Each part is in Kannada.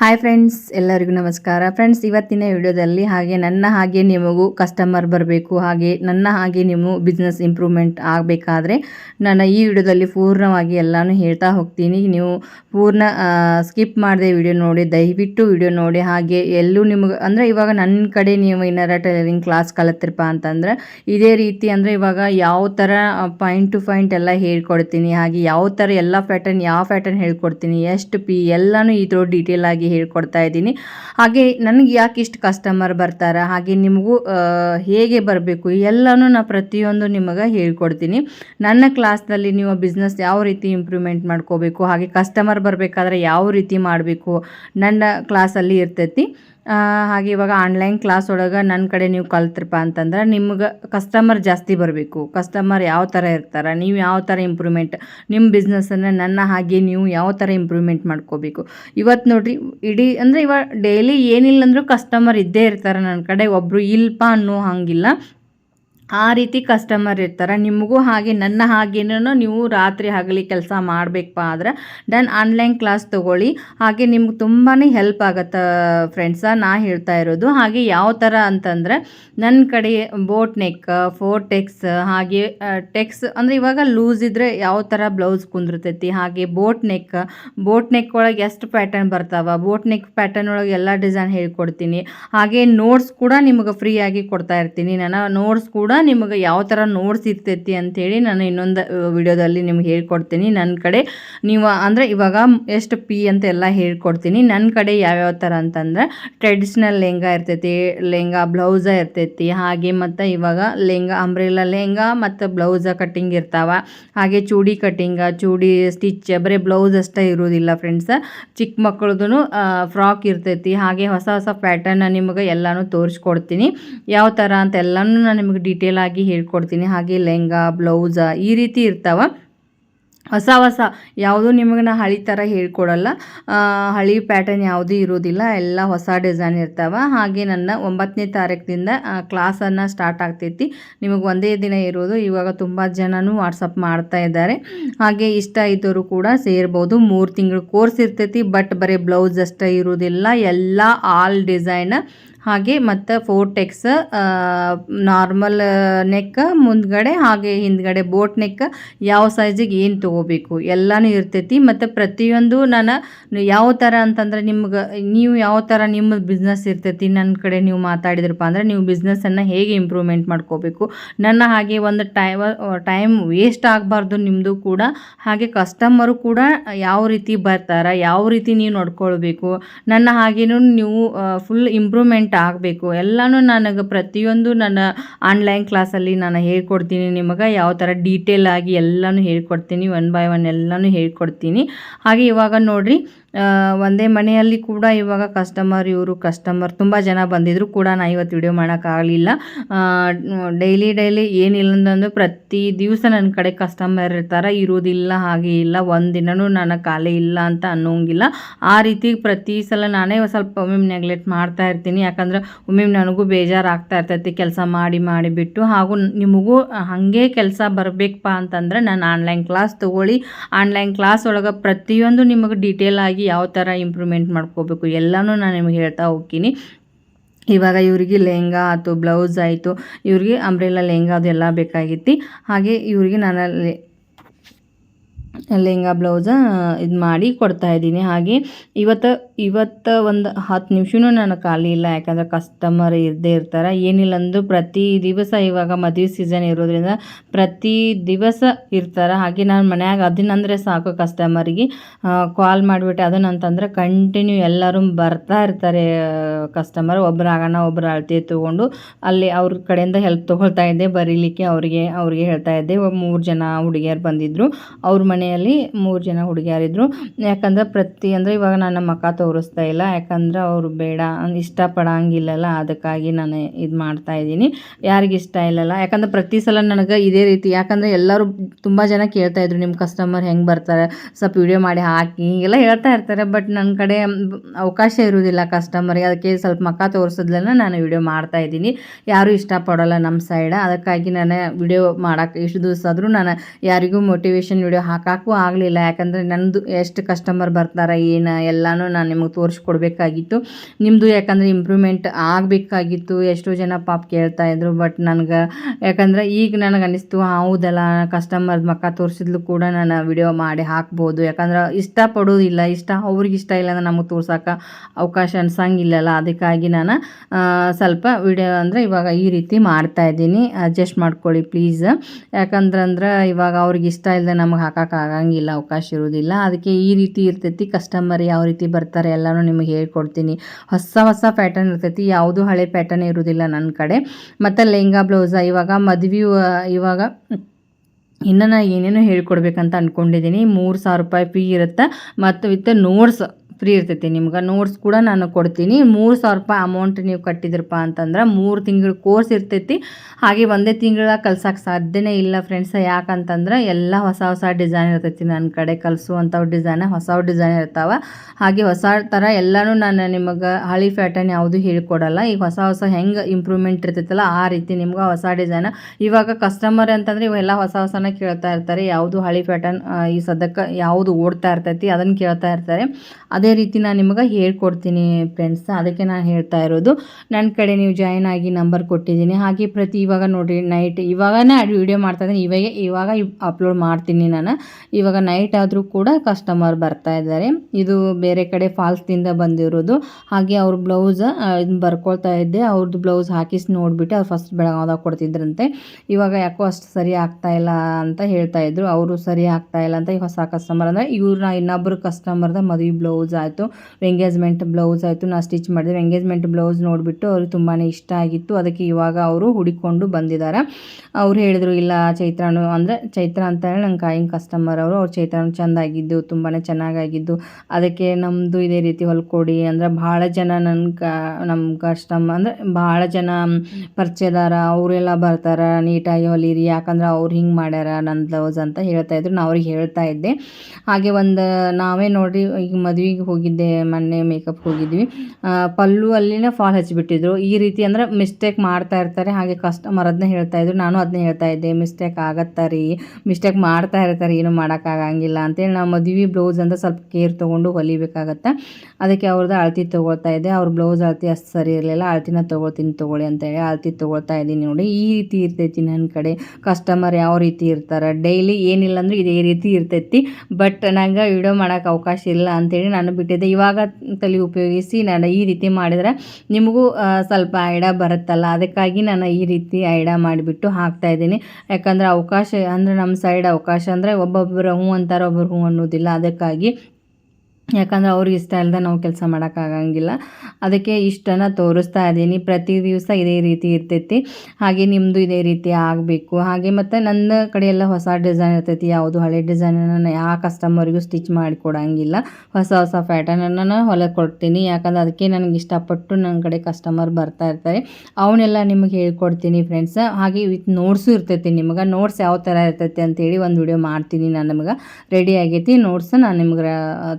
ಹಾಯ್ ಫ್ರೆಂಡ್ಸ್ ಎಲ್ಲರಿಗೂ ನಮಸ್ಕಾರ. ಫ್ರೆಂಡ್ಸ್ ಇವತ್ತಿನ ವಿಡಿಯೋದಲ್ಲಿ ಹಾಗೆ ನನ್ನ ಹಾಗೆ ನಿಮಗೂ ಕಸ್ಟಮರ್ ಬರಬೇಕು, ಹಾಗೆ ನನ್ನ ಹಾಗೆ ನಿಮ್ಮ ಬಿಸ್ನೆಸ್ ಇಂಪ್ರೂವ್ಮೆಂಟ್ ಆಗಬೇಕಾದ್ರೆ ನಾನು ಈ ವಿಡಿಯೋದಲ್ಲಿ ಪೂರ್ಣವಾಗಿ ಎಲ್ಲನೂ ಹೇಳ್ತಾ ಹೋಗ್ತೀನಿ. ನೀವು ಪೂರ್ಣ ಸ್ಕಿಪ್ ಮಾಡದೆ ವಿಡಿಯೋ ನೋಡಿ, ದಯವಿಟ್ಟು ವಿಡಿಯೋ ನೋಡಿ, ಹಾಗೆ ಎಲ್ಲೂ ನಿಮಗೆ, ಅಂದರೆ ಇವಾಗ ನನ್ನ ಕಡೆ ನೀವು ಏನಾರ ಟೈಲರಿಂಗ್ ಕ್ಲಾಸ್ ಕಲಿತಿರಪ್ಪ ಅಂತಂದ್ರೆ ಇದೇ ರೀತಿ ಅಂದರೆ ಇವಾಗ ಯಾವ ಥರ ಪಾಯಿಂಟ್ ಟು ಪಾಯಿಂಟ್ ಎಲ್ಲ ಹೇಳ್ಕೊಡ್ತೀನಿ, ಹಾಗೆ ಯಾವ ಥರ ಎಲ್ಲ ಪ್ಯಾಟರ್ನ್ ಯಾವ ಪ್ಯಾಟರ್ನ್ ಹೇಳ್ಕೊಡ್ತೀನಿ, ಎಷ್ಟು ಪಿ ಎಲ್ಲನೂ ಇದ್ರ ಡೀಟೇಲ್ ಆಗಿ ಹೇಳ್ಕೊಡ್ತಾ ಇದ್ದೀನಿ. ಹಾಗೆ ನನಗೆ ಯಾಕೆ ಇಷ್ಟು ಕಸ್ಟಮರ್ ಬರ್ತಾರೆ? ಹಾಗೆ ನಿಮಗೂ ಹೇಗೆ ಬರಬೇಕು? ಎಲ್ಲನೂ ನಾನು ಪ್ರತಿಯೊಂದು ನಿಮಗೆ ಹೇಳ್ಕೊಡ್ತೀನಿ. ನನ್ನ ಕ್ಲಾಸ್ನಲ್ಲಿ ನೀವು ಬಿಸ್ನೆಸ್ ಯಾವ ರೀತಿ ಇಂಪ್ರೂವ್ಮೆಂಟ್ ಮಾಡ್ಕೋಬೇಕು? ಹಾಗೆ ಕಸ್ಟಮರ್ ಬರಬೇಕಾದ್ರೆ ಯಾವ ರೀತಿ ಮಾಡಬೇಕು? ನನ್ನ ಕ್ಲಾಸಲ್ಲಿ ಇರ್ತೈತಿ. ಹಾಗೆ ಇವಾಗ ಆನ್ಲೈನ್ ಕ್ಲಾಸ್ ಒಳಗೆ ನನ್ನ ಕಡೆ ನೀವು ಕಲ್ತ್ರಪ್ಪ ಅಂತಂದ್ರೆ ನಿಮ್ಗೆ ಕಸ್ಟಮರ್ ಜಾಸ್ತಿ ಬರಬೇಕು. ಕಸ್ಟಮರ್ ಯಾವ ಥರ ಇರ್ತಾರೆ, ನೀವು ಯಾವ ಥರ ಇಂಪ್ರೂವ್ಮೆಂಟ್ ನಿಮ್ಮ ಬಿಸ್ನೆಸ್ಸನ್ನು ನನ್ನ ಹಾಗೆ ನೀವು ಯಾವ ಥರ ಇಂಪ್ರೂವ್ಮೆಂಟ್ ಮಾಡ್ಕೋಬೇಕು. ಇವತ್ತು ನೋಡಿರಿ, ಇಡೀ ಅಂದರೆ ಇವಾಗ ಡೈಲಿ ಏನಿಲ್ಲ ಅಂದರೂ ಕಸ್ಟಮರ್ ಇದ್ದೇ ಇರ್ತಾರೆ ನನ್ನ ಕಡೆ ಒಬ್ಬರು ಇಲ್ಲಪ್ಪ ಅನ್ನೋ ಹಂಗಿಲ್ಲ. ಆ ರೀತಿ ಕಸ್ಟಮರ್ ಇರ್ತಾರೆ. ನಿಮಗೂ ಹಾಗೆ, ನನ್ನ ಹಾಗೇನೂ ನೀವು ರಾತ್ರಿ ಹಗಲಿ ಕೆಲಸ ಮಾಡಬೇಕಪ್ಪ ಆದರೆ ಡನ್ ಆನ್ಲೈನ್ ಕ್ಲಾಸ್ ತೊಗೊಳ್ಳಿ. ಹಾಗೆ ನಿಮ್ಗೆ ತುಂಬಾ ಹೆಲ್ಪ್ ಆಗುತ್ತೆ ಫ್ರೆಂಡ್ಸ ನಾ ಹೇಳ್ತಾ ಇರೋದು. ಹಾಗೆ ಯಾವ ಥರ ಅಂತಂದ್ರೆ ನನ್ನ ಕಡೆ ಬೋಟ್ ನೆಕ್ ಫೋರ್ ಟೆಕ್ಸ್ ಹಾಗೆ ಟೆಕ್ಸ್ ಅಂದರೆ ಇವಾಗ ಲೂಸ್ ಇದ್ದರೆ ಯಾವ ಥರ ಬ್ಲೌಸ್ ಕುಂದಿರ್ತೈತಿ. ಹಾಗೆ ಬೋಟ್ ನೆಕ್ ಬೋಟ್ ನೆಕ್ ಒಳಗೆ ಎಷ್ಟು ಪ್ಯಾಟರ್ನ್ ಬರ್ತಾವ? ಬೋಟ್ ನೆಕ್ ಪ್ಯಾಟರ್ನ್ ಒಳಗೆ ಎಲ್ಲ ಡಿಸೈನ್ ಹೇಳ್ಕೊಡ್ತೀನಿ. ಹಾಗೆ ನೋಟ್ಸ್ ಕೂಡ ನಿಮಗೆ ಫ್ರೀಯಾಗಿ ಕೊಡ್ತಾ ಇರ್ತೀನಿ. ನಾನು ನೋಟ್ಸ್ ಕೂಡ ನಿಮಗೆ ಯಾವ ಥರ ನೋಟ್ಸ್ ಇರ್ತೈತಿ ಅಂಥೇಳಿ ನಾನು ಇನ್ನೊಂದು ವಿಡಿಯೋದಲ್ಲಿ ನಿಮ್ಗೆ ಹೇಳ್ಕೊಡ್ತೀನಿ. ನನ್ನ ಕಡೆ ನೀವು ಅಂದರೆ ಇವಾಗ ಎಷ್ಟು ಪಿ ಅಂತ ಎಲ್ಲ ಹೇಳ್ಕೊಡ್ತೀನಿ. ನನ್ನ ಕಡೆ ಯಾವ್ಯಾವ ಥರ ಅಂತಂದ್ರೆ ಟ್ರೆಡಿಷ್ನಲ್ ಲೆಹಂಗಾ ಇರ್ತೈತಿ, ಲೆಹಂಗಾ ಬ್ಲೌಸ ಇರ್ತೈತಿ, ಹಾಗೆ ಮತ್ತು ಇವಾಗ ಲೆಹಂಗಾ ಅಂಬ್ರೆಲಾ ಲೆಹಂಗಾ ಮತ್ತು ಬ್ಲೌಸ ಕಟ್ಟಿಂಗ್ ಇರ್ತಾವ. ಹಾಗೆ ಚೂಡಿ ಕಟ್ಟಿಂಗ ಚೂಡಿ ಸ್ಟಿಚ್ ಬರೀ ಬ್ಲೌಸ್ ಅಷ್ಟೇ ಇರೋದಿಲ್ಲ ಫ್ರೆಂಡ್ಸ್ ಚಿಕ್ಕ ಮಕ್ಕಳದು ಫ್ರಾಕ್ ಇರ್ತೈತಿ. ಹಾಗೆ ಹೊಸ ಹೊಸ ಪ್ಯಾಟರ್ನ ನಿಮಗೆ ಎಲ್ಲನೂ ತೋರಿಸ್ಕೊಡ್ತೀನಿ. ಯಾವ ಥರ ಅಂತ ಎಲ್ಲನೂ ನಾನು ನಿಮಗೆ ಡೀಟೇಲ್ ಆಗಿ ಹೇಳ್ಕೊಡ್ತೀನಿ. ಹಾಗೆ ಲೆಹಂಗಾ, ಬ್ಲೌಸ ಈ ರೀತಿ ಇರ್ತಾವ. ಹೊಸ ಹೊಸ ಯಾವುದೂ ನಿಮಗೆ ನಾ ಹಳಿ ಥರ ಹೇಳ್ಕೊಡಲ್ಲ. ಹಳಿ ಪ್ಯಾಟರ್ನ್ ಯಾವುದೂ ಇರೋದಿಲ್ಲ. ಎಲ್ಲ ಹೊಸ ಡಿಸೈನ್ ಇರ್ತಾವೆ. ಹಾಗೆ ನನ್ನ ಒಂಬತ್ತನೇ ತಾರೀಕಿನಿಂದ ಕ್ಲಾಸನ್ನು ಸ್ಟಾರ್ಟ್ ಆಗ್ತೈತಿ. ನಿಮಗೆ ಒಂದೇ ದಿನ ಇರೋದು. ಇವಾಗ ತುಂಬ ಜನನೂ ವಾಟ್ಸಪ್ ಮಾಡ್ತಾ ಇದ್ದಾರೆ. ಹಾಗೆ ಇಷ್ಟ ಇದ್ದವರು ಕೂಡ ಸೇರ್ಬೋದು. ಮೂರು ತಿಂಗಳು ಕೋರ್ಸ್ ಇರ್ತೈತಿ ಬಟ್ ಬರೀ ಬ್ಲೌಸ್ ಅಷ್ಟೇ ಇರೋದಿಲ್ಲ. ಎಲ್ಲ ಆಲ್ ಡಿಸೈನ್ ಹಾಗೆ ಮತ್ತು ಫೋರ್ ಟೆಕ್ಸ್ ನಾರ್ಮಲ್ ನೆಕ್ ಮುಂದ್ಗಡೆ ಹಾಗೆ ಹಿಂದ್ಗಡೆ ಬೋಟ್ ನೆಕ್ ಯಾವ ಸೈಜಿಗೆ ಏನು ತೊಗೋಬೇಕು? ಎಲ್ಲನೂ ಇರ್ತೈತಿ. ಮತ್ತು ಪ್ರತಿಯೊಂದು ನಾನು ಯಾವ ಥರ ಅಂತಂದ್ರೆ ನಿಮ್ಗೆ, ನೀವು ಯಾವ ಥರ ನಿಮ್ಮ ಬಿಸ್ನೆಸ್ ಇರ್ತೈತಿ ನನ್ನ ಕಡೆ ನೀವು ಮಾತಾಡಿದ್ರಪ್ಪ ಅಂದರೆ ನೀವು ಬಿಸ್ನೆಸ್ಸನ್ನು ಹೇಗೆ ಇಂಪ್ರೂವ್ಮೆಂಟ್ ಮಾಡ್ಕೋಬೇಕು? ನನ್ನ ಹಾಗೆ ಒಂದು ಟೈಮ್ ಟೈಮ್ ವೇಸ್ಟ್ ಆಗಬಾರ್ದು ನಿಮ್ಮದು ಕೂಡ. ಹಾಗೆ ಕಸ್ಟಮರು ಕೂಡ ಯಾವ ರೀತಿ ಬರ್ತಾರೆ, ಯಾವ ರೀತಿ ನೀವು ನೋಡ್ಕೊಳ್ಬೇಕು? ನನ್ನ ಹಾಗೇನೂ ನೀವು ಫುಲ್ ಇಂಪ್ರೂವ್ಮೆಂಟ್ ಆಗಬೇಕು. ಎಲ್ಲನೂ ನನಗೆ ಪ್ರತಿಯೊಂದು ನನ್ನ ಆನ್ಲೈನ್ ಕ್ಲಾಸಲ್ಲಿ ನಾನು ಹೇಳ್ಕೊಡ್ತೀನಿ. ನಿಮಗೆ ಯಾವ ಥರ ಡೀಟೇಲ್ ಆಗಿ ಎಲ್ಲನೂ ಹೇಳ್ಕೊಡ್ತೀನಿ. ಒನ್ ಬೈ ಒನ್ ಎಲ್ಲನೂ ಹೇಳ್ಕೊಡ್ತೀನಿ. ಹಾಗೆ ಇವಾಗ ನೋಡ್ರಿ ಒಂದೇ ಮನೆಯಲ್ಲಿ ಕೂಡ ಇವಾಗ ಕಸ್ಟಮರ್ ಇವರು ಕಸ್ಟಮರ್ ತುಂಬ ಜನ ಬಂದಿದ್ರು ಕೂಡ ನಾನು ಇವತ್ತು ವಿಡಿಯೋ ಮಾಡೋಕ್ಕಾಗಲಿಲ್ಲ. ಡೈಲಿ ಡೈಲಿ ಏನಿಲ್ಲ ಅಂತಂದ್ರೆ ಪ್ರತಿ ದಿವಸ ನನ್ನ ಕಡೆ ಕಸ್ಟಮರ್ ಇರ್ತಾರೆ. ಇರೋದಿಲ್ಲ ಹಾಗೆ ಇಲ್ಲ. ಒಂದಿನವೂ ನನ್ನ ಖಾಲಿ ಇಲ್ಲ ಅಂತ ಅನ್ನೋಂಗಿಲ್ಲ. ಆ ರೀತಿ ಪ್ರತಿ ಸಲ ನಾನೇ ಸ್ವಲ್ಪ ಒಮ್ಮೆ ನೆಗ್ಲೆಕ್ಟ್ ಮಾಡ್ತಾ ಇರ್ತೀನಿ. ಯಾಕಂದ್ರೆ ಒಮ್ಮೆ ನನಗೂ ಬೇಜಾರಾಗ್ತಾ ಇರ್ತೈತಿ. ಕೆಲಸ ಮಾಡಿ ಮಾಡಿಬಿಟ್ಟು ಹಾಗೂ ನಿಮಗೂ ಹಾಗೆ ಕೆಲಸ ಬರಬೇಕಪ್ಪ ಅಂತಂದ್ರೆ, ನಾನು ಆನ್ಲೈನ್ ಕ್ಲಾಸ್ ತೊಗೊಳ್ಳಿ. ಆನ್ಲೈನ್ ಕ್ಲಾಸ್ ಒಳಗೆ ಪ್ರತಿಯೊಂದು ನಿಮಗೆ ಡೀಟೇಲ್ ಆಗಿ ಯಾವ ಥರ ಇಂಪ್ರೂವ್ಮೆಂಟ್ ಮಾಡ್ಕೋಬೇಕು ಎಲ್ಲನೂ ನಾನು ನಿಮಗೆ ಹೇಳ್ತಾ ಹೋಗ್ತೀನಿ. ಇವಾಗ ಇವರಿಗೆ ಲೆಹಂಗಾ ಆಯಿತು ಬ್ಲೌಸ್ ಆಯಿತು, ಇವ್ರಿಗೆ ಅಂಬ್ರೆಲ್ಲ ಲೆಹಂಗಾ ಅದೆಲ್ಲ ಬೇಕಾಗಿತ್ತು. ಹಾಗೆ ಇವ್ರಿಗೆ ನಾನು ಲೆಹಂಗಾ ಬ್ಲೌಸ ಇದು ಮಾಡಿ ಕೊಡ್ತಾ ಇದ್ದೀನಿ. ಹಾಗೆ ಇವತ್ತು ಇವತ್ತು ಒಂದು ಹತ್ತು ನಿಮಿಷನೂ ನಾನು ಖಾಲಿ ಇಲ್ಲ. ಯಾಕಂದ್ರೆ ಕಸ್ಟಮರ್ ಇದ್ದೇ ಇರ್ತಾರೆ. ಏನಿಲ್ಲ ಅಂದರೂ ಪ್ರತಿ ದಿವಸ ಇವಾಗ ಮದುವೆ ಸೀಸನ್ ಇರೋದ್ರಿಂದ ಪ್ರತಿ ದಿವಸ ಇರ್ತಾರೆ. ಹಾಗೆ ನಾನು ಮನ್ಯಾಗ ಅದನ್ನಂದರೆ ಸಾಕು ಕಸ್ಟಮರಿಗೆ ಕಾಲ್ ಮಾಡಿಬಿಟ್ಟು ಅದನ್ನಂತಂದ್ರೆ ಕಂಟಿನ್ಯೂ ಎಲ್ಲರೂ ಬರ್ತಾ ಇರ್ತಾರೆ ಕಸ್ಟಮರ್ ಒಬ್ರು ಆಗೋಣ, ಒಬ್ರು ಅಳತೆ ತೊಗೊಂಡು ಅಲ್ಲಿ ಅವ್ರ ಕಡೆಯಿಂದ ಹೆಲ್ಪ್ ತೊಗೊಳ್ತಾ ಇದ್ದೆ. ಬರೀಲಿಕ್ಕೆ ಅವರಿಗೆ, ಅವ್ರಿಗೆ ಹೇಳ್ತಾ ಇದ್ದೆ. ಮೂರು ಜನ ಹುಡುಗಿಯರು ಬಂದಿದ್ದರು ಅವ್ರ ಮನೆಯಲ್ಲಿ ಮೂರು ಜನ ಹುಡುಗಿಯರಿದ್ರು. ಯಾಕಂದ್ರೆ ಪ್ರತಿ, ಅಂದರೆ ಇವಾಗ ನನ್ನ ಮಖ ತೋರಿಸ್ತಾ ಇಲ್ಲ. ಯಾಕಂದ್ರೆ ಅವರು ಬೇಡ, ಇಷ್ಟಪಡಂಗಿಲ್ಲಲ್ಲ, ಅದಕ್ಕಾಗಿ ನಾನು ಇದು ಮಾಡ್ತಾ ಇದ್ದೀನಿ. ಯಾರಿಗೆ ಇಷ್ಟ ಇಲ್ಲಲ್ಲ. ಯಾಕಂದ್ರೆ ಪ್ರತಿ ಸಲ ನನಗೆ ಇದೇ ರೀತಿ, ಯಾಕಂದರೆ ಎಲ್ಲರೂ ತುಂಬ ಜನ ಕೇಳ್ತಾ ಇದ್ರು ನಿಮ್ಮ ಕಸ್ಟಮರ್ ಹೆಂಗೆ ಬರ್ತಾರೆ? ಸ್ವಲ್ಪ ವಿಡಿಯೋ ಮಾಡಿ ಹಾಕಿ, ಹೀಗೆಲ್ಲ ಹೇಳ್ತಾ ಇರ್ತಾರೆ. ಬಟ್ ನನ್ನ ಕಡೆ ಅವಕಾಶ ಇರೋದಿಲ್ಲ ಕಸ್ಟಮರ್ಗೆ ಅದಕ್ಕೆ ಸ್ವಲ್ಪ ಮಕ್ಕ ತೋರಿಸಿದ್ಲೆಲ್ಲ ನಾನು ವಿಡಿಯೋ ಮಾಡ್ತಾ ಇದ್ದೀನಿ. ಯಾರೂ ಇಷ್ಟಪಡೋಲ್ಲ ನಮ್ಮ ಸೈಡ್ ಅದಕ್ಕಾಗಿ ನಾನು ವಿಡಿಯೋ ಮಾಡೋಕ್ಕೆ ಇಷ್ಟು ದಿವಸ ಆದರೂ ನಾನು ಯಾರಿಗೂ ಮೋಟಿವೇಶನ್ ವಿಡಿಯೋ ಹಾಕಕ್ಕೆ ಕೊಡೋಕ್ಕೂ ಆಗಲಿಲ್ಲ. ಯಾಕಂದರೆ ನನ್ನದು ಎಷ್ಟು ಕಸ್ಟಮರ್ ಬರ್ತಾರೆ, ಏನು ಎಲ್ಲನೂ ನಾನು ನಿಮಗೆ ತೋರಿಸ್ಕೊಡ್ಬೇಕಾಗಿತ್ತು. ನಿಮ್ಮದು ಯಾಕಂದರೆ ಇಂಪ್ರೂವ್ಮೆಂಟ್ ಆಗಬೇಕಾಗಿತ್ತು. ಎಷ್ಟೋ ಜನ ಪಾಪ ಕೇಳ್ತಾಯಿದ್ರು ಬಟ್ ನನಗೆ ಯಾಕಂದರೆ ಈಗ ನನಗೆ ಅನ್ನಿಸ್ತು ಹೌದಲ್ಲ ಕಸ್ಟಮರ್ ಮಕ್ಕ ತೋರಿಸಿದ್ಲು ಕೂಡ ನಾನು ವಿಡಿಯೋ ಮಾಡಿ ಹಾಕ್ಬೋದು. ಯಾಕಂದ್ರೆ ಇಷ್ಟಪಡೋದಿಲ್ಲ ಇಷ್ಟ ಅವ್ರಿಗೆ ಇಷ್ಟ ಇಲ್ಲ ಅಂದ್ರೆ ನಮಗೆ ತೋರ್ಸೋಕೆ ಅವಕಾಶ ಅನ್ಸಂಗಿಲ್ಲಲ್ಲ ಅದಕ್ಕಾಗಿ ನಾನು ಸ್ವಲ್ಪ ವಿಡಿಯೋ ಅಂದರೆ ಇವಾಗ ಈ ರೀತಿ ಮಾಡ್ತಾ ಇದ್ದೀನಿ. ಅಡ್ಜಸ್ಟ್ ಮಾಡ್ಕೊಳ್ಳಿ ಪ್ಲೀಸ್. ಯಾಕಂದ್ರಂದ್ರೆ ಇವಾಗ ಅವ್ರಿಗೆ ಇಷ್ಟ ಇಲ್ಲದೆ ನಮಗೆ ಹಾಕಕ್ಕೆ ಆಗಂಗಿಲ್ಲ, ಅವಕಾಶ ಇರೋದಿಲ್ಲ ಅದಕ್ಕೆ ಈ ರೀತಿ ಇರ್ತೈತಿ ಕಸ್ಟಮರ್ ಯಾವ ರೀತಿ ಬರ್ತಾರೆ ಎಲ್ಲನೂ ನಿಮಗೆ ಹೇಳ್ಕೊಡ್ತೀನಿ. ಹೊಸ ಹೊಸ ಪ್ಯಾಟರ್ನ್ ಇರ್ತೈತಿ, ಯಾವುದು ಹಳೆ ಪ್ಯಾಟರ್ನ್ ಇರೋದಿಲ್ಲ ನನ್ನ ಕಡೆ. ಮತ್ತು ಲೆಹಂಗಾ, ಬ್ಲೌಸ ಇವಾಗ ಮದುವೆ, ಇವಾಗ ಇನ್ನು ನಾನು ಏನೇನೋ ಹೇಳ್ಕೊಡ್ಬೇಕಂತ ಅಂದ್ಕೊಂಡಿದ್ದೀನಿ ಮೂರು ಸಾವಿರ ರೂಪಾಯಿ ಫೀ ಇರುತ್ತೆ, ಮತ್ತು ವಿತ್ ನೋಟ್ಸ್ ಫ್ರೀ ಇರ್ತೈತಿ. ನಿಮ್ಗೆ ನೋಟ್ಸ್ ಕೂಡ ನಾನು ಕೊಡ್ತೀನಿ. ಮೂರು ಸಾವಿರ ರೂಪಾಯಿ ಅಮೌಂಟ್ ನೀವು ಕಟ್ಟಿದ್ರಪ್ಪ ಅಂತಂದ್ರೆ ಮೂರು ತಿಂಗಳು ಕೋರ್ಸ್ ಇರ್ತೈತಿ. ಹಾಗೆ ಒಂದೇ ತಿಂಗಳ ಕಲ್ಸಕ್ಕೆ ಸಾಧ್ಯನೇ ಇಲ್ಲ ಫ್ರೆಂಡ್ಸ್ ಯಾಕಂತಂದ್ರೆ ಎಲ್ಲ ಹೊಸ ಹೊಸ ಡಿಸೈನ್ ಇರ್ತೈತಿ ನನ್ನ ಕಡೆ. ಕಲಿಸುವಂಥವು ಡಿಸೈನ್ ಹೊಸ ಡಿಸೈನ್ ಇರ್ತಾವೆ. ಹಾಗೆ ಹೊಸ ಥರ ಎಲ್ಲನೂ ನಾನು ನಿಮಗೆ ಹಳಿ ಪ್ಯಾಟರ್ನ್ ಯಾವುದು ಹೇಳ್ಕೊಡಲ್ಲ. ಈಗ ಹೊಸ ಹೊಸ ಹೆಂಗೆ ಇಂಪ್ರೂವ್ಮೆಂಟ್ ಇರ್ತೈತಲ್ಲ ಆ ರೀತಿ ನಿಮ್ಗೆ ಹೊಸ ಡಿಸೈನ್ ಇವಾಗ ಕಸ್ಟಮರ್ ಅಂತಂದ್ರೆ ಇವೆಲ್ಲ ಹೊಸ ಹೊಸನ ಕೇಳ್ತಾ ಇರ್ತಾರೆ. ಯಾವುದು ಹಳಿ ಪ್ಯಾಟರ್ನ್ ಈ ಸದ್ಯಕ್ಕೆ ಯಾವುದು ಓಡ್ತಾ ಇರ್ತೈತಿ ಅದನ್ನು ಕೇಳ್ತಾ ಇರ್ತಾರೆ. ಅದೇ ರೀತಿ ನಾನು ನಿಮಗೆ ಹೇಳ್ಕೊಡ್ತೀನಿ ಫ್ರೆಂಡ್ಸ್ ಅದಕ್ಕೆ ನಾನು ಹೇಳ್ತಾ ಇರೋದು ನನ್ನ ಕಡೆ ನೀವು ಜಾಯಿನ್ ಆಗಿ ನಂಬರ್ ಕೊಟ್ಟಿದ್ದೀನಿ. ಹಾಗೆ ಪ್ರತಿ ಇವಾಗ ನೋಡಿರಿ ನೈಟ್ ಇವಾಗನೇ ವಿಡಿಯೋ ಮಾಡ್ತಾ ಇದ್ದೀನಿ. ಇವಾಗ ಇವಾಗ ಅಪ್ಲೋಡ್ ಮಾಡ್ತೀನಿ ನಾನು. ಇವಾಗ ನೈಟ್ ಆದರೂ ಕೂಡ ಕಸ್ಟಮರ್ ಬರ್ತಾ ಇದ್ದಾರೆ. ಇದು ಬೇರೆ ಕಡೆ ಫಾಲ್ಸ್ದಿಂದ ಬಂದಿರೋದು. ಹಾಗೆ ಅವ್ರ ಬ್ಲೌಸ್ ಬರ್ಕೊಳ್ತಾ ಇದ್ದೆ. ಅವ್ರದ್ದು ಬ್ಲೌಸ್ ಹಾಕಿಸಿ ನೋಡಿಬಿಟ್ಟು ಅವ್ರು ಫಸ್ಟ್ ಬೆಳಗಾವ್ದಾಗ ಕೊಡ್ತಿದ್ರಂತೆ. ಇವಾಗ ಯಾಕೋ ಅಷ್ಟು ಸರಿ ಆಗ್ತಾ ಇಲ್ಲ ಅಂತ ಹೇಳ್ತಾ ಇದ್ರು. ಅವರು ಸರಿ ಆಗ್ತಾ ಇಲ್ಲ ಅಂತ ಈ ಹೊಸ ಕಸ್ಟಮರ್ ಅಂದರೆ ಇವ್ರನ್ನ ಇನ್ನೊಬ್ಬರು ಕಸ್ಟಮರ್ದ ಮದುವೆ ಬ್ಲೌಸ್ ಆಯಿತು. ಎಂಗೇಜ್ಮೆಂಟ್ ಬ್ಲೌಸ್ ಆಯಿತು. ನಾ ಸ್ಟಿಚ್ ಮಾಡಿದೆ. ಎಂಗೇಜ್ಮೆಂಟ್ ಬ್ಲೌಸ್ ನೋಡಿಬಿಟ್ಟು ಅವ್ರಿಗೆ ತುಂಬಾ ಇಷ್ಟ ಆಗಿತ್ತು. ಅದಕ್ಕೆ ಇವಾಗ ಅವರು ಹುಡಿಕೊಂಡು ಬಂದಿದ್ದಾರೆ. ಅವ್ರು ಹೇಳಿದರು, ಇಲ್ಲ, ಚೈತ್ರಾನು ಅಂದರೆ ಚೈತ್ರ ಅಂತ ಹೇಳಿ ನಂಗೆ ಕಾಯಿನ್ ಕಸ್ಟಮರ್ ಅವರು. ಅವ್ರು ಚೈತ್ರಾನು ಚೆಂದಾಗಿದ್ದು ತುಂಬಾ ಚೆನ್ನಾಗಾಗಿದ್ದು. ಅದಕ್ಕೆ ನಮ್ಮದು ಇದೇ ರೀತಿ ಹೊಲ್ಕೊಡಿ. ಅಂದರೆ ಭಾಳ ಜನ ನನ್ನ ಕ ನಮ್ಮ ಕಸ್ಟಮ್ ಅಂದರೆ ಭಾಳ ಜನ ಪರಿಚಯದಾರ. ಅವರೆಲ್ಲ ಬರ್ತಾರೆ, ನೀಟಾಗಿ ಹೊಲೀರಿ. ಯಾಕಂದ್ರೆ ಅವ್ರು ಹಿಂಗೆ ಮಾಡ್ಯಾರ ನನ್ನ ಬ್ಲೌಸ್ ಅಂತ ಹೇಳ್ತಾ ಇದ್ರು. ನಾ ಅವ್ರಿಗೆ ಹೇಳ್ತಾ ಇದ್ದೆ. ಹಾಗೆ ಒಂದು ನಾವೇ ನೋಡಿ, ಈಗ ಮದ್ವೆಗೆ ಹೋಗಿದ್ದೆ, ಮೊನ್ನೆ ಮೇಕಪ್ ಹೋಗಿದ್ವಿ. ಪಲ್ಲು ಅಲ್ಲಿನೇ ಫಾಲ್ ಹಚ್ಚಿಬಿಟ್ಟಿದ್ರು. ಈ ರೀತಿ ಅಂದ್ರೆ ಮಿಸ್ಟೇಕ್ ಮಾಡ್ತಾ ಇರ್ತಾರೆ. ಹಾಗೆ ಕಸ್ಟಮರ್ ಅದನ್ನ ಹೇಳ್ತಾ ಇದ್ರು. ನಾನು ಅದನ್ನ ಹೇಳ್ತಾ ಇದ್ದೆ ಮಿಸ್ಟೇಕ್ ಆಗತ್ತಾ ರೀ? ಮಿಸ್ಟೇಕ್ ಮಾಡ್ತಾ ಇರ್ತಾರೆ. ಏನು ಮಾಡೋಕ್ಕಾಗಂಗಿಲ್ಲ ಅಂತೇಳಿ ನಾವು ಮದುವೆ ಬ್ಲೌಸ್ ಅಂತ ಸ್ವಲ್ಪ ಕೇರ್ ತೊಗೊಂಡು ಹೊಲಿಬೇಕಾಗತ್ತೆ. ಅದಕ್ಕೆ ಅವ್ರದ್ದು ಅಳತಿ ತೊಗೊಳ್ತಾ ಇದ್ದೆ. ಅವ್ರ ಬ್ಲೌಸ್ ಅಳತಿ ಅಷ್ಟು ಸರಿ ಇರಲಿಲ್ಲ. ಅಳತಿನ ತೊಗೊಳ್ತೀನಿ ತೊಗೊಳ್ಳಿ ಅಂತೇಳಿ ಅಳತಿ ತೊಗೊಳ್ತಾ ಇದ್ದೀನಿ ನೋಡಿ. ಈ ರೀತಿ ಇರ್ತೈತಿ ನನ್ನ ಕಡೆ. ಕಸ್ಟಮರ್ ಯಾವ ರೀತಿ ಇರ್ತಾರೆ? ಡೈಲಿ ಏನಿಲ್ಲ ಅಂದ್ರೆ ಇದೇ ರೀತಿ ಇರ್ತೈತಿ. ಬಟ್ ನಂಗೆ ವಿಡಿಯೋ ಮಾಡೋಕೆ ಅವಕಾಶ ಇಲ್ಲ ಅಂತೇಳಿ ನಾನು ಬಿಟ್ಟಿದ್ದೆ ಇವಾಗ ತಲೆ ಉಪಯೋಗಿಸಿ ನಾನು ಈ ರೀತಿ ಮಾಡಿದ್ರೆ ನಿಮಗೂ ಸ್ವಲ್ಪ ಐಡಾ ಬರುತ್ತಲ್ಲ. ಅದಕ್ಕಾಗಿ ನಾನು ಈ ರೀತಿ ಐಡಾ ಮಾಡಿಬಿಟ್ಟು ಹಾಕ್ತಾ ಇದ್ದೀನಿ. ಯಾಕಂದರೆ ಅವಕಾಶ ಅಂದರೆ ನಮ್ಮ ಸೈಡ್ ಅವಕಾಶ ಅಂದರೆ ಒಬ್ಬೊಬ್ಬರು ಹ್ಞೂ ಅಂತಾರೆ ಒಬ್ಬರು ಹ್ಞೂ ಅನ್ನೋದಿಲ್ಲ. ಅದಕ್ಕಾಗಿ ಯಾಕಂದ್ರೆ ಅವ್ರಿಗೆ ಇಷ್ಟ ಇಲ್ಲದೆ ನಾವು ಕೆಲಸ ಮಾಡೋಕ್ಕಾಗಂಗಿಲ್ಲ ಅದಕ್ಕೆ ಇಷ್ಟನ ತೋರಿಸ್ತಾ ಇದ್ದೀನಿ. ಪ್ರತಿ ದಿವಸ ಇದೇ ರೀತಿ ಇರ್ತೈತಿ. ಹಾಗೆ ನಿಮ್ಮದು ಇದೇ ರೀತಿ ಆಗಬೇಕು. ಹಾಗೆ ಮತ್ತು ನನ್ನ ಕಡೆ ಎಲ್ಲ ಹೊಸ ಡಿಸೈನ್ ಇರ್ತೈತಿ. ಯಾವುದು ಹಳೆ ಡಿಸೈನನ್ನು ಯಾವ ಕಸ್ಟಮರಿಗೂ ಸ್ಟಿಚ್ ಮಾಡಿ ಕೊಡೋಂಗಿಲ್ಲ. ಹೊಸ ಹೊಸ ಪ್ಯಾಟರ್ನನ್ನು ಹೊಲ ಕೊಡ್ತೀನಿ. ಯಾಕಂದ್ರೆ ಅದಕ್ಕೆ ನನಗೆ ಇಷ್ಟಪಟ್ಟು ನನ್ನ ಕಡೆ ಕಸ್ಟಮರ್ ಬರ್ತಾ ಇರ್ತಾರೆ. ಅವನ್ನೆಲ್ಲ ನಿಮಗೆ ಹೇಳ್ಕೊಡ್ತೀನಿ ಫ್ರೆಂಡ್ಸ್ ಹಾಗೆ ವಿತ್ ನೋಟ್ಸು ಇರ್ತೈತಿ ನಿಮಗೆ. ನೋಟ್ಸ್ ಯಾವ ಥರ ಇರ್ತೈತಿ ಅಂತೇಳಿ ಒಂದು ವಿಡಿಯೋ ಮಾಡ್ತೀನಿ ನಾನು ನಿಮಗೆ. ರೆಡಿ ಆಗೈತಿ. ನೋಟ್ಸ್ ನಾನು ನಿಮ್ಗೆ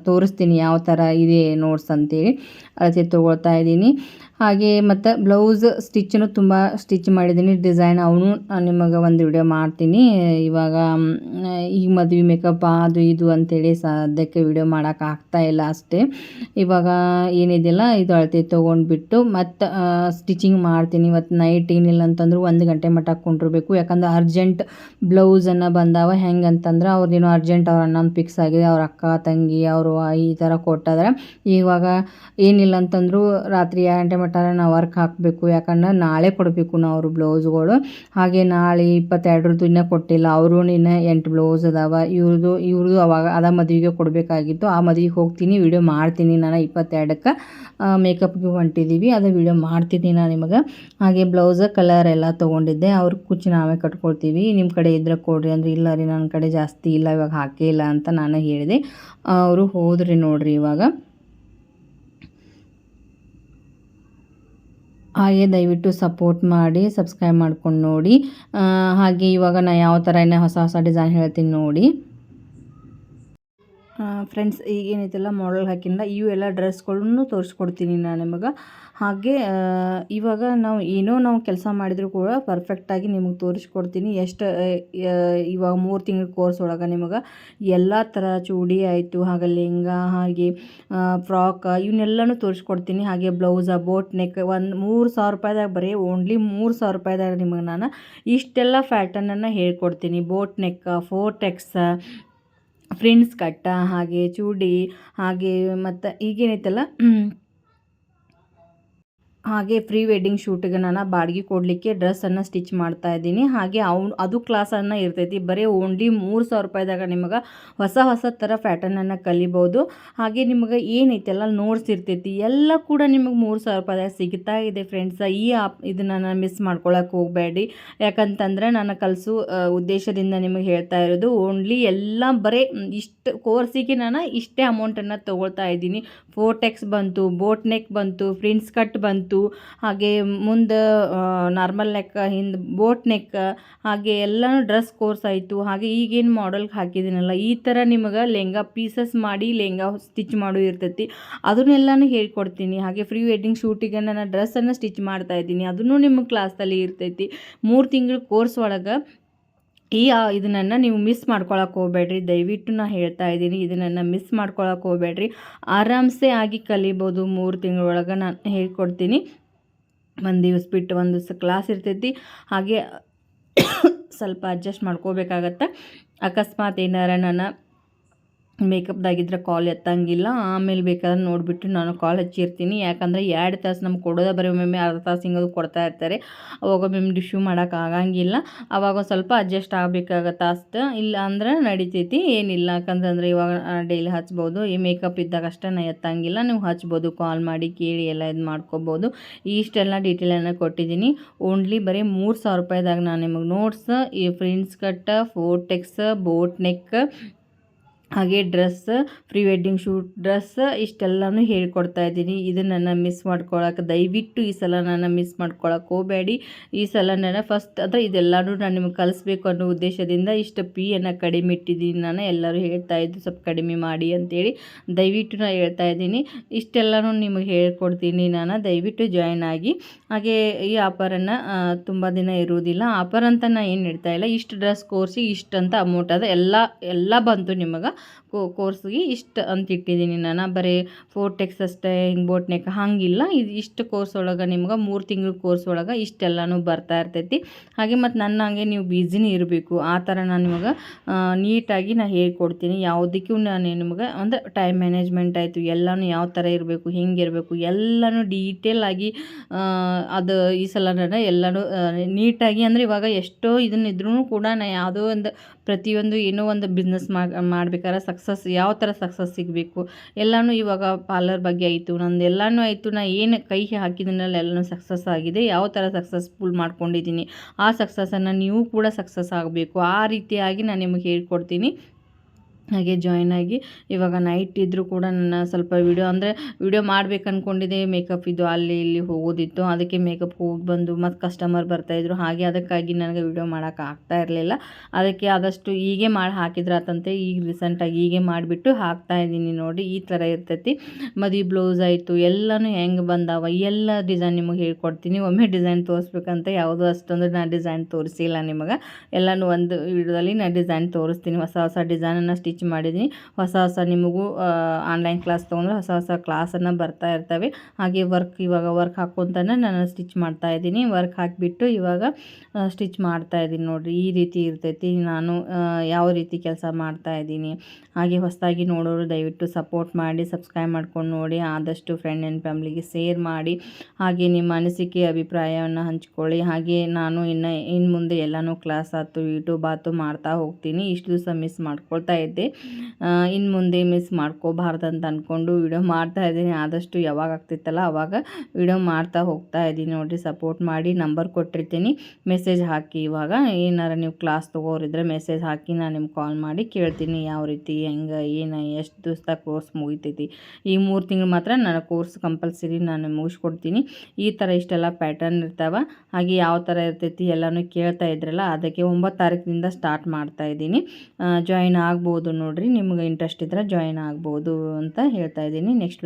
ತೋರಿಸ್ತೀನಿ. ಯಾವ ಥರ ಇದೆ ನೋಟ್ಸ್ ಅಂತೇಳಿ ಅಳತೆ ತೊಗೊಳ್ತಾ ಇದ್ದೀನಿ. ಹಾಗೆ ಮತ್ತು ಬ್ಲೌಸ್ ಸ್ಟಿಚ್ಚನ್ನು ತುಂಬ ಸ್ಟಿಚ್ ಮಾಡಿದ್ದೀನಿ ಡಿಸೈನ್ ಅವನು ನಿಮಗೆ ಒಂದು ವಿಡಿಯೋ ಮಾಡ್ತೀನಿ. ಇವಾಗ ಈ ಮದುವೆ ಮೇಕಪ್ ಅದು ಇದು ಅಂಥೇಳಿ ಸದ್ಯಕ್ಕೆ ವಿಡಿಯೋ ಮಾಡೋಕೆ ಆಗ್ತಾ ಇಲ್ಲ ಅಷ್ಟೇ. ಇವಾಗ ಏನಿದೆಯಲ್ಲ ಇದು ಅಳತೆ ತೊಗೊಂಡ್ಬಿಟ್ಟು ಮತ್ತು ಸ್ಟಿಚಿಂಗ್ ಮಾಡ್ತೀನಿ. ಇವತ್ತು ನೈಟ್ ಏನಿಲ್ಲ ಅಂತಂದ್ರೆ ಒಂದು ಗಂಟೆ ಮಟ್ಟ ಕುಂಡಿರ್ಬೇಕು. ಯಾಕಂದ್ರೆ ಅರ್ಜೆಂಟ್ ಬ್ಲೌಸನ್ನು ಬಂದಾವ. ಹೆಂಗೆ ಅಂತಂದ್ರೆ ಅವ್ರದ್ದೇನೋ ಅರ್ಜೆಂಟ್ ಅವ್ರ ಅಣ್ಣನ ಫಿಕ್ಸ್ ಆಗಿದೆ, ಅವ್ರ ಅಕ್ಕ, ತಂಗಿ, ಅವರು ಈ ಥರ ಕೊಟ್ಟಾದ್ರೆ. ಇವಾಗ ಏನಿಲ್ಲ ಅಂತಂದ್ರು ರಾತ್ರಿ ಎರಡು ಗಂಟೆ ಮಟ್ಟ ನಾವು ವರ್ಕ್ ಹಾಕಬೇಕು, ಯಾಕಂದ್ರೆ ನಾಳೆ ಕೊಡಬೇಕು ನಾವು ಅವ್ರ ಬ್ಲೌಸ್ಗಳು. ಹಾಗೆ ನಾಳೆ ಇಪ್ಪತ್ತೆರಡರದ್ದು ಇನ್ನೂ ಕೊಟ್ಟಿಲ್ಲ ಅವರು ಇನ್ನೂ ಎಂಟು ಬ್ಲೌಸ್ ಅದಾವ. ಇವ್ರದ್ದು ಇವ್ರದ್ದು ಅವಾಗ ಅದ ಮದುವೆಗೆ ಕೊಡಬೇಕಾಗಿತ್ತು. ಆ ಮದುವೆಗೆ ಹೋಗ್ತೀನಿ ವಿಡಿಯೋ ಮಾಡ್ತೀನಿ ನಾನು ಇಪ್ಪತ್ತೆರಡಕ್ಕೆ. ಮೇಕಪ್ಗೆ ಹೊಂಟಿದ್ದೀವಿ ಅದು ವಿಡಿಯೋ ಮಾಡ್ತೀನಿ ನಾನು ನಿಮಗೆ. ಹಾಗೆ ಬ್ಲೌಸ್ ಕಲರ್ ಎಲ್ಲ ತೊಗೊಂಡಿದ್ದೆ. ಅವ್ರ ಕುಚ್ಚು ನಾವೇ ಕಟ್ಕೊಳ್ತೀವಿ. ನಿಮ್ಮ ಕಡೆ ಇದ್ರೆ ಕೊಡ್ರಿ ಅಂದ್ರೆ, ಇಲ್ಲ ರೀ ನನ್ನ ಕಡೆ ಜಾಸ್ತಿ ಇಲ್ಲ, ಇವಾಗ ಹಾಕೇ ಇಲ್ಲ ಅಂತ ನಾನು ಹೇಳಿದೆ. ಅವರು ಹೋದ್ರಿ ನೋಡ್ರಿ ಇವಾಗ. ಹಾಗೆ ದಯವಿಟ್ಟು ಸಪೋರ್ಟ್ ಮಾಡಿ ಸಬ್ಸ್ಕ್ರೈಬ್ ಮಾಡ್ಕೊಂಡು ನೋಡಿ. ಹಾಗೆ ಇವಾಗ ನಾನು ಯಾವ ಥರ ಏನೋ ಹೊಸ ಹೊಸ ಡಿಸೈನ್ ಹೇಳ್ತೀನಿ ನೋಡಿ. ಫ್ರೆಂಡ್ಸ್ ಈಗೇನೈತಲ್ಲ ಮಾಡಲ್ ಹಾಕಿಂದ ಎಲ್ಲ ಡ್ರೆಸ್ಗಳನ್ನು ತೋರಿಸ್ಕೊಡ್ತೀನಿ ನಾನು ನಿಮಗೆ. ಹಾಗೆ ಇವಾಗ ನಾವು ಏನೋ ನಾವು ಕೆಲಸ ಮಾಡಿದರೂ ಕೂಡ ಪರ್ಫೆಕ್ಟಾಗಿ ನಿಮಗೆ ತೋರಿಸ್ಕೊಡ್ತೀನಿ. ಎಷ್ಟು ಇವಾಗ ಮೂರು ತಿಂಗಳ ಕೋರ್ಸ್ ಒಳಗೆ ನಿಮಗೆ ಎಲ್ಲ ಥರ ಚೂಡಿ ಆಯಿತು, ಹಾಗೆ ಲೆಹಂಗಾ, ಹಾಗೆ ಫ್ರಾಕ್ ಇವನ್ನೆಲ್ಲನೂ ತೋರಿಸ್ಕೊಡ್ತೀನಿ. ಹಾಗೆ ಬ್ಲೌಸ ಬೋಟ್ ನೆಕ್ ಒಂದು ಮೂರು ಸಾವಿರ ರೂಪಾಯಿದಾಗ, ಬರೀ ಓನ್ಲಿ ಮೂರು ಸಾವಿರ ರೂಪಾಯಿದಾಗ ನಿಮಗೆ ನಾನು ಇಷ್ಟೆಲ್ಲ ಫ್ಯಾಟನನ್ನು ಹೇಳ್ಕೊಡ್ತೀನಿ. Boat neck four tucks friends ಕಟ್ಟ ಹಾಗೆ ಚೂಡಿ ಹಾಗೆ ಮತ್ತು ಈಗೇನೈತಲ್ಲ ಹಾಗೆ ಪ್ರೀ ವೆಡ್ಡಿಂಗ್ ಶೂಟಿಗೆ ನಾನು ಬಾಡಿಗೆ ಕೊಡಲಿಕ್ಕೆ ಡ್ರೆಸ್ಸನ್ನು ಸ್ಟಿಚ್ ಮಾಡ್ತಾ ಇದ್ದೀನಿ. ಹಾಗೆ ಅವ್ನು, ಅದು ಕ್ಲಾಸನ್ನು ಇರ್ತೈತಿ. ಬರೀ ಓನ್ಲಿ ಮೂರು ಸಾವಿರ ರೂಪಾಯಿದಾಗ ನಿಮಗೆ ಹೊಸ ಹೊಸ ಥರ ಪ್ಯಾಟರ್ನನ್ನು ಕಲಿಬೋದು. ಹಾಗೆ ನಿಮಗೆ ಏನೈತೆಲ್ಲ ನೋಟ್ಸ್ ಇರ್ತೈತಿ. ಎಲ್ಲ ಕೂಡ ನಿಮಗೆ ಮೂರು ಸಾವಿರ ರೂಪಾಯಿದಾಗ ಸಿಗ್ತಾ ಇದೆ ಫ್ರೆಂಡ್ಸ ಈ ಆಪ್ ಇದನ್ನು ನಾನು ಮಿಸ್ ಮಾಡ್ಕೊಳಕ್ಕೆ ಹೋಗಬೇಡಿ. ಯಾಕಂತಂದರೆ ನಾನು ಕಲಿಸು ಉದ್ದೇಶದಿಂದ ನಿಮಗೆ ಹೇಳ್ತಾ ಇರೋದು ಓನ್ಲಿ ಎಲ್ಲ ಬರೀ ಇಷ್ಟು ಕೋರ್ಸಿಗೆ ನಾನು ಇಷ್ಟೇ ಅಮೌಂಟನ್ನು ತೊಗೊಳ್ತಾ ಇದ್ದೀನಿ. ಫೋಟೆಕ್ಸ್ ಬಂತು ಬೋಟ್ ನೆಕ್ ಬಂತು ಫ್ರಿಂಡ್ಸ್ ಕಟ್ ಬಂತು ಹಾಗೆ ಮುಂದೆ ನಾರ್ಮಲ್ ನೆಕ್ ಹಿಂದೆ ಬೋಟ್ ನೆಕ್ ಹಾಗೆ ಎಲ್ಲನೂ ಡ್ರೆಸ್ ಕೋರ್ಸ್ ಆಯಿತು. ಹಾಗೆ ಈಗೇನು ಮಾಡಲ್ಗೆ ಹಾಕಿದ್ದೀನಲ್ಲ ಈ ಥರ ನಿಮಗೆ ಲೆಹಂಗಾ ಪೀಸಸ್ ಮಾಡಿ ಲೆಹಂಗಾ ಸ್ಟಿಚ್ ಮಾಡೋ ಇರ್ತೈತಿ. ಅದನ್ನೆಲ್ಲನೂ ಹೇಳ್ಕೊಡ್ತೀನಿ. ಹಾಗೆ ಫ್ರೀ ವೆಡ್ಡಿಂಗ್ ಶೂಟಿಗೆ ನಾನು ಡ್ರೆಸ್ಸನ್ನು ಸ್ಟಿಚ್ ಮಾಡ್ತಾ ಇದ್ದೀನಿ. ಅದನ್ನು ನಿಮ್ಮ ಕ್ಲಾಸಲ್ಲಿ ಇರ್ತೈತಿ. ಮೂರು ತಿಂಗಳ ಕೋರ್ಸ್ ಒಳಗೆ ಈ ಇದನ್ನು ನೀವು ಮಿಸ್ ಮಾಡ್ಕೊಳಕ್ಕೆ ಹೋಗ್ಬೇಡ್ರಿ. ದಯವಿಟ್ಟು ನಾನು ಹೇಳ್ತಾ ಇದ್ದೀನಿ ಇದನ್ನು ಮಿಸ್ ಮಾಡ್ಕೊಳಕ್ಕೆ ಹೋಗ್ಬೇಡ್ರಿ. ಆರಾಮ್ಸೆ ಆಗಿ ಕಲಿಬೋದು. ಮೂರು ತಿಂಗಳೊಳಗೆ ನಾನು ಹೇಳ್ಕೊಡ್ತೀನಿ. ಒಂದು ದಿವಸ ಬಿಟ್ಟು ಒಂದು ದಿವಸ ಕ್ಲಾಸ್ ಇರ್ತೈತಿ. ಹಾಗೆ ಸ್ವಲ್ಪ ಅಡ್ಜಸ್ಟ್ ಮಾಡ್ಕೋಬೇಕಾಗತ್ತೆ. ಅಕಸ್ಮಾತ್ ಏನಾರ ನಾನು ಮೇಕಪ್ದಾಗಿದ್ರೆ ಕಾಲ್ ಎತ್ತಂಗಿಲ್ಲ. ಆಮೇಲೆ ಬೇಕಾದ್ರೆ ನೋಡಿಬಿಟ್ಟು ನಾನು ಕಾಲ್ ಹಚ್ಚಿರ್ತೀನಿ. ಯಾಕಂದರೆ ಎರಡು ತಾಸು ನಮ್ಗೆ ಕೊಡೋದೇ ಬರೀ ಒಮ್ಮೊಮ್ಮೆ ಅರ್ಧ ತಾಸು ಹಿಂಗದು ಕೊಡ್ತಾ ಇರ್ತಾರೆ. ಅವಾಗ ಒಮ್ಮೊಮ್ಮೆ ಡಿಶ್ಯೂ ಮಾಡೋಕೆ ಆಗಂಗಿಲ್ಲ. ಅವಾಗ ಸ್ವಲ್ಪ ಅಡ್ಜಸ್ಟ್ ಆಗಬೇಕಾಗತ್ತೆ ಅಷ್ಟು ಇಲ್ಲ ಅಂದ್ರೆ ನಡಿತೈತಿ. ಏನಿಲ್ಲ. ಯಾಕಂತಂದ್ರೆ ಇವಾಗ ಡೈಲಿ ಹಚ್ಬೋದು. ಈ ಮೇಕಪ್ ಇದ್ದಾಗ ಅಷ್ಟೇ ನಾ ಎತ್ತಂಗಿಲ್ಲ. ನೀವು ಹಚ್ಬೋದು ಕಾಲ್ ಮಾಡಿ, ಕೇಳಿ, ಎಲ್ಲ ಇದು ಮಾಡ್ಕೊಬೋದು. ಇಷ್ಟೆಲ್ಲ ಡೀಟೇಲನ್ನು ಕೊಟ್ಟಿದ್ದೀನಿ. ಓನ್ಲಿ ಬರೀ ಮೂರು ಸಾವಿರ ರೂಪಾಯಿದಾಗ ನಾನು ನಿಮಗೆ ನೋಟ್ಸ್ ಈ ಫ್ರಿಂಡ್ಸ್ ಕಟ್ ಫೋಟೆಕ್ಸ್ ಬೋಟ್ ನೆಕ್ ಹಾಗೆ dress, pre wedding shoot, dress ಇಷ್ಟೆಲ್ಲನೂ ಹೇಳ್ಕೊಡ್ತಾ ಇದ್ದೀನಿ. ಇದನ್ನು ಮಿಸ್ ಮಾಡ್ಕೊಳಕ್ಕೆ ದಯವಿಟ್ಟು ಈ ಸಲ ನಾನು ಮಿಸ್ ಮಾಡ್ಕೊಳಕ್ಕೆ ಹೋಗಬೇಡಿ. ಈ ಸಲ ನಾನು ಫಸ್ಟ್ ಅಂದರೆ ಇದೆಲ್ಲನೂ ನಾನು ನಿಮ್ಗೆ ಕಲಿಸ್ಬೇಕು ಅನ್ನೋ ಉದ್ದೇಶದಿಂದ ಇಷ್ಟು ಪೀಯನ್ನು ಕಡಿಮೆ ಇಟ್ಟಿದ್ದೀನಿ ನಾನು. ಎಲ್ಲರೂ ಹೇಳ್ತಾ ಇದ್ದು ಸ್ವಲ್ಪ ಕಡಿಮೆ ಮಾಡಿ ಅಂತೇಳಿ ದಯವಿಟ್ಟು ನಾನು ಹೇಳ್ತಾ ಇದ್ದೀನಿ. ಇಷ್ಟೆಲ್ಲನೂ ನಿಮಗೆ ಹೇಳ್ಕೊಡ್ತೀನಿ ನಾನು. ದಯವಿಟ್ಟು ಜಾಯ್ನ್ ಆಗಿ. ಹಾಗೆ ಈ ಆಫರನ್ನು ತುಂಬ ದಿನ ಇರುವುದಿಲ್ಲ. ಆಫರ್ ಅಂತ ನಾನು ಏನು ಇಡ್ತಾ ಇಲ್ಲ. ಇಷ್ಟು ಡ್ರೆಸ್ ಕೋರ್ಸಿಗೆ ಇಷ್ಟು ಅಂತ ಅಮೌಂಟ್ ಅದ ಎಲ್ಲ ಎಲ್ಲ ಬಂತು ನಿಮಗೆ. ಕೋರ್ಸ್ಗೆ ಇಷ್ಟು ಅಂತ ಇಟ್ಟಿದ್ದೀನಿ ನಾನು. ಬರೀ ಫೋರ್ ಟೆಕ್ಸ್ ಅಷ್ಟೇ, ಹಿಂಗೆ ಬೋಟ್ ನೆಕ್ ಹಾಗಿಲ್ಲ. ಇದು ಇಷ್ಟು ಕೋರ್ಸ್ ಒಳಗೆ ನಿಮ್ಗೆ ಮೂರು ತಿಂಗಳ ಕೋರ್ಸ್ ಒಳಗೆ ಇಷ್ಟೆಲ್ಲನೂ ಬರ್ತಾ ಇರ್ತೈತಿ. ಹಾಗೆ ಮತ್ತು ನನ್ನ ಹಾಗೆ ನೀವು ಬ್ಯುಸಿನೇ ಇರಬೇಕು. ಆ ಥರ ನಾನು ನಿಮಗೆ ನೀಟಾಗಿ ನಾನು ಹೇಳ್ಕೊಡ್ತೀನಿ. ಯಾವುದಕ್ಕೂ ನಾನು ನಿಮಗೆ, ಅಂದರೆ ಟೈಮ್ ಮ್ಯಾನೇಜ್ಮೆಂಟ್ ಆಯಿತು, ಎಲ್ಲನೂ ಯಾವ ಥರ ಇರಬೇಕು, ಹಿಂಗೆ ಇರಬೇಕು, ಎಲ್ಲನೂ ಡೀಟೇಲ್ ಆಗಿ ಅದು ಈ ಸಲ ನಾನು ಎಲ್ಲನೂ ನೀಟಾಗಿ ಅಂದರೆ ಇವಾಗ ಎಷ್ಟೋ ಇದನ್ನಿದ್ರೂ ಕೂಡ ನಾನು ಯಾವುದೋ ಒಂದು ಪ್ರತಿಯೊಂದು ಏನೋ ಒಂದು ಬಿಸ್ನೆಸ್ ಮಾಡ್ಬೇಕಾದ್ರೆ ಸಕ್ಸಸ್ ಯಾವ ಥರ ಸಕ್ಸಸ್ ಸಿಗಬೇಕು? ಎಲ್ಲನೂ ಇವಾಗ ಪಾರ್ಲರ್ ಬಗ್ಗೆ ಆಯಿತು, ನಂದು ಎಲ್ಲನೂ ಆಯಿತು, ನಾ ಏನು ಕೈ ಹಾಕಿದ್ದೀನಲ್ಲ ಎಲ್ಲನೂ ಸಕ್ಸಸ್ ಆಗಿದೆ, ಯಾವ ಥರ ಸಕ್ಸಸ್ಫುಲ್ ಮಾಡ್ಕೊಂಡಿದ್ದೀನಿ? ಆ ಸಕ್ಸಸ್ಸನ್ನು ನೀವು ಕೂಡ ಸಕ್ಸಸ್ ಆಗಬೇಕು, ಆ ರೀತಿಯಾಗಿ ನಾನು ನಿಮಗೆ ಹೇಳ್ಕೊಡ್ತೀನಿ. ಹಾಗೆ ಜಾಯ್ನ್ ಆಗಿ ಇವಾಗ ನೈಟ್ ಇದ್ದರೂ ಕೂಡ ನನ್ನ ಸ್ವಲ್ಪ ವಿಡಿಯೋ ಅಂದರೆ ವಿಡಿಯೋ ಮಾಡ್ಬೇಕು ಅಂದ್ಕೊಂಡಿದ್ದೆ ಮೇಕಪ್ ಇದು ಅಲ್ಲಿ ಇಲ್ಲಿ ಹೋಗೋದಿತ್ತು. ಅದಕ್ಕೆ ಮೇಕಪ್ ಹೋಗಿ ಬಂದು ಮತ್ತು ಕಸ್ಟಮರ್ ಬರ್ತಾಯಿದ್ರು ಹಾಗೆ ಅದಕ್ಕಾಗಿ ನನಗೆ ವಿಡಿಯೋ ಮಾಡೋಕೆ ಆಗ್ತಾ ಇರಲಿಲ್ಲ. ಅದಕ್ಕೆ ಆದಷ್ಟು ಹೀಗೆ ಮಾಡಿ ಹಾಕಿದ್ರಾತಂತೆ. ಈಗ ರೀಸೆಂಟಾಗಿ ಹೀಗೆ ಮಾಡಿಬಿಟ್ಟು ಹಾಕ್ತಾ ಇದ್ದೀನಿ ನೋಡಿ. ಈ ಥರ ಇರ್ತೈತಿ. ಮದುವೆ ಬ್ಲೌಸ್ ಆಯಿತು. ಎಲ್ಲನೂ ಹೆಂಗೆ ಬಂದಾವ? ಎಲ್ಲ ಡಿಸೈನ್ ನಿಮಗೆ ಹೇಳ್ಕೊಡ್ತೀನಿ. ಒಮ್ಮೆ ಡಿಸೈನ್ ತೋರಿಸ್ಬೇಕಂತ ಯಾವುದು ಅಷ್ಟೊಂದು ನಾನು ಡಿಸೈನ್ ತೋರಿಸಿಲ್ಲ ನಿಮಗೆ. ಎಲ್ಲನೂ ಒಂದು ವಿಡಿಯೋದಲ್ಲಿ ನಾನು ಡಿಸೈನ್ ತೋರಿಸ್ತೀನಿ. ಹೊಸ ಹೊಸ ಡಿಸೈನನ್ನು ಸ್ಟಿಚ್ ಮಾಡಿದ್ದೀನಿ. ಹೊಸ ಹೊಸ ನಿಮಗೂ ಆನ್ಲೈನ್ ಕ್ಲಾಸ್ ತೊಗೊಂಡ್ರೆ ಹೊಸ ಹೊಸ ಕ್ಲಾಸನ್ನು ಬರ್ತಾ ಇರ್ತವೆ. ಹಾಗೆ ವರ್ಕ್ ಇವಾಗ ವರ್ಕ್ ಹಾಕ್ಕೊತಾನೆ ನಾನು ಸ್ಟಿಚ್ ಮಾಡ್ತಾ ಇದ್ದೀನಿ. ವರ್ಕ್ ಹಾಕಿಬಿಟ್ಟು ಇವಾಗ ಸ್ಟಿಚ್ ಮಾಡ್ತಾ ಇದ್ದೀನಿ ನೋಡಿರಿ. ಈ ರೀತಿ ಇರ್ತೈತಿ. ನಾನು ಯಾವ ರೀತಿ ಕೆಲಸ ಮಾಡ್ತಾ ಇದ್ದೀನಿ. ಹಾಗೆ ಹೊಸದಾಗಿ ನೋಡೋರು ದಯವಿಟ್ಟು ಸಪೋರ್ಟ್ ಮಾಡಿ ಸಬ್ಸ್ಕ್ರೈಬ್ ಮಾಡ್ಕೊಂಡು ನೋಡಿ, ಆದಷ್ಟು ಫ್ರೆಂಡ್ ಆ್ಯಂಡ್ ಫ್ಯಾಮ್ಲಿಗೆ ಶೇರ್ ಮಾಡಿ, ಹಾಗೆ ನಿಮ್ಮ ಅನಿಸಿಕೆ, ಅಭಿಪ್ರಾಯವನ್ನು ಹಂಚ್ಕೊಳ್ಳಿ. ಹಾಗೆ ನಾನು ಇನ್ನು ಇನ್ನು ಮುಂದೆ ಎಲ್ಲನೂ ಕ್ಲಾಸ್ ಆಯ್ತು ಯೂಟ್ಯೂಬ್ ಆಯ್ತು ಮಾಡ್ತಾ ಹೋಗ್ತೀನಿ. ಇಷ್ಟು ದಿವಸ ಮಿಸ್ ಮಾಡ್ಕೊಳ್ತಾ ಇದ್ದೆ. ಇನ್ನು ಮುಂದೆ ಮಿಸ್ ಮಾಡ್ಕೋಬಾರ್ದು ಅಂತ ಅಂದ್ಕೊಂಡು ವಿಡಿಯೋ ಮಾಡ್ತಾ ಇದ್ದೀನಿ. ಆದಷ್ಟು ಯಾವಾಗ ಆಗ್ತಿತ್ತಲ್ಲ ಅವಾಗ ವಿಡಿಯೋ ಮಾಡ್ತಾ ಹೋಗ್ತಾ ಇದ್ದೀನಿ. ನೋಡಿರಿ ಸಪೋರ್ಟ್ ಮಾಡಿ ನಂಬರ್ ಕೊಟ್ಟಿರ್ತೀನಿ. ಮೆಸೇಜ್ ಹಾಕಿ ಇವಾಗ. ಏನಾರ ನೀವು ಕ್ಲಾಸ್ ತೊಗೋರಿದ್ರೆ ಮೆಸೇಜ್ ಹಾಕಿ ನಾನು ನಿಮ್ಗೆ ಕಾಲ್ ಮಾಡಿ ಕೇಳ್ತೀನಿ ಯಾವ ರೀತಿ, ಹೆಂಗೆ, ಏನು, ಎಷ್ಟು ದಿವ್ಸದಾಗ ಕೋರ್ಸ್ ಮುಗಿತೈತಿ. ಈ ಮೂರು ತಿಂಗಳು ಮಾತ್ರ ನಾನು ಕೋರ್ಸ್ ಕಂಪಲ್ಸರಿ ನಾನು ಮುಗಿಸ್ಕೊಡ್ತೀನಿ. ಈ ಥರ ಇಷ್ಟೆಲ್ಲ ಪ್ಯಾಟರ್ನ್ ಇರ್ತಾವೆ. ಹಾಗೆ ಯಾವ ಥರ ಇರ್ತೈತಿ ಎಲ್ಲನೂ ಕೇಳ್ತಾ ಇದ್ರಲ್ಲ, ಅದಕ್ಕೆ ಒಂಬತ್ತು ತಾರೀಕಿನಿಂದ ಸ್ಟಾರ್ಟ್ ಮಾಡ್ತಾ ಇದ್ದೀನಿ. ಜಾಯಿನ್ ಆಗ್ಬೋದು ನೋಡಿರಿ ನಿಮ್ಗೆ ಇಂಟ್ರೆಸ್ಟ್ ಇದ್ರೆ ಜಾಯಿನ್ ಆಗ್ಬೋದು ಅಂತ ಹೇಳ್ತಾ ಇದ್ದೀನಿ. ನೆಕ್ಸ್ಟ್